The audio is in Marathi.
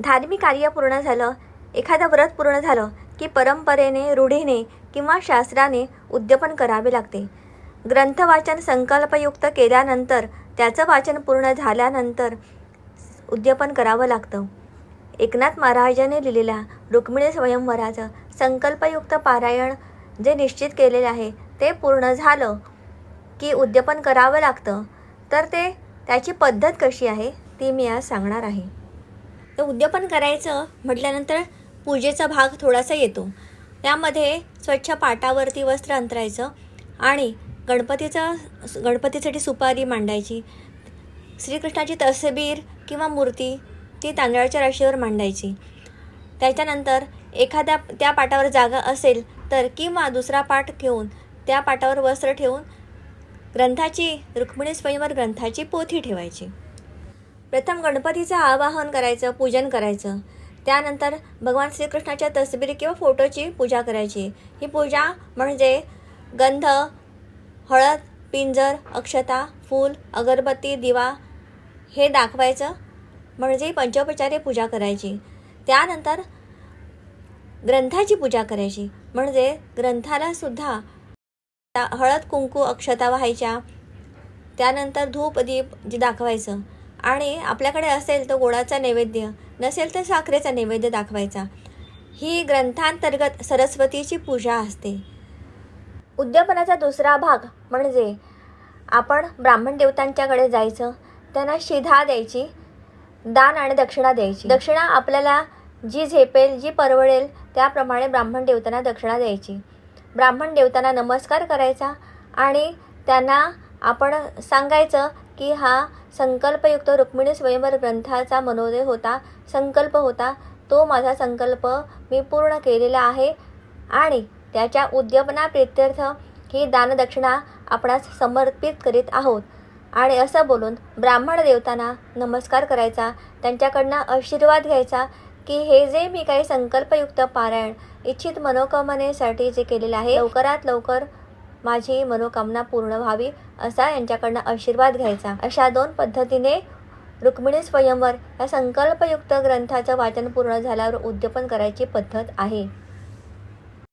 धार्मिक कार्य पूर्ण झालं एखादं व्रत पूर्ण झालं की परंपरेने रूढीने किंवा शास्त्राने उद्यापन करावे लागते. ग्रंथ वाचन संकल्पयुक्त केल्यानंतर त्याचं वाचन पूर्ण झाल्यानंतर उद्यापन करावं लागतं. एकनाथ महाराजाने लिहिलेल्या रुक्मिणी स्वयंवराचं संकल्पयुक्त पारायण जे निश्चित केलेले आहे ते पूर्ण झालं की उद्यापन करावं लागतं. तर ते त्याची पद्धत कशी आहे ती मी आज सांगणार आहे. तर उद्यापन करायचं म्हटल्यानंतर पूजेचा भाग थोडासा येतो. त्यामध्ये स्वच्छ पाटावरती वस्त्र अंतरायचं आणि गणपतीचं गणपतीसाठी सुपारी मांडायची. श्रीकृष्णाची तसबीर किंवा मूर्ती ती तांदळाच्या राशीवर मांडायची. त्याच्यानंतर एखाद्या त्या पाटावर जागा असेल तर किंवा दुसरा पाट ठेवून त्या पाटावर वस्त्र ठेवून ग्रंथाची रुक्मिणी स्वयंवर ग्रंथाची पोथी ठेवायची. प्रथम गणपतीचं आवाहन करायचं पूजन करायचं. त्यानंतर भगवान श्रीकृष्णाच्या तसबिरी किंवा फोटोची पूजा करायची. ही पूजा म्हणजे गंध हळद पिंजर अक्षता फूल अगरबत्ती दिवा हे दाखवायचं. म्हणजे पंचोपचारे पूजा करायची. त्यानंतर ग्रंथाची पूजा करायची. म्हणजे ग्रंथालासुद्धा त्या हळद कुंकू अक्षता व्हायच्या. त्यानंतर धूप दीप जे दाखवायचं. आणि आपल्याकडे असेल तर गोडाचा नैवेद्य नसेल तर साखरेचा नैवेद्य दाखवायचा. ही ग्रंथांतर्गत सरस्वतीची पूजा असते. उद्यापनाचा दुसरा भाग म्हणजे आपण ब्राह्मण देवतांच्याकडे जायचं त्यांना शिधा द्यायची दान आणि दक्षिणा द्यायची. दक्षिणा आपल्याला जी झेपेल जी परवडेल त्याप्रमाणे ब्राह्मण देवतांना दक्षिणा द्यायची. ब्राह्मण देवतांना नमस्कार करायचा आणि त्यांना आपण सांगायचं की हा संकल्पयुक्त रुक्मिणी स्वयंवर ग्रंथाचा मनोदय होता संकल्प होता. तो माझा संकल्प मी पूर्ण केलेला आहे आणि त्याच्या उद्यापनाप्रित्यर्थ ही दानदक्षिणा आपणास समर्पित करीत आहोत. आणि असं बोलून ब्राह्मण देवतांना नमस्कार करायचा त्यांच्याकडनं आशीर्वाद घ्यायचा की हे जे मी काही संकल्पयुक्त पारायण इच्छित मनोकामनेसाठी जे केलेलं आहे लवकरात लवकर माझी मनोकामना पूर्ण व्हावी असा यांच्याकडनं आशीर्वाद घ्यायचा. अशा दोन पद्धतीने रुक्मिणी स्वयंवर या संकल्पयुक्त ग्रंथाचं वाचन पूर्ण झाल्यावर उद्यापन करायची पद्धत आहे.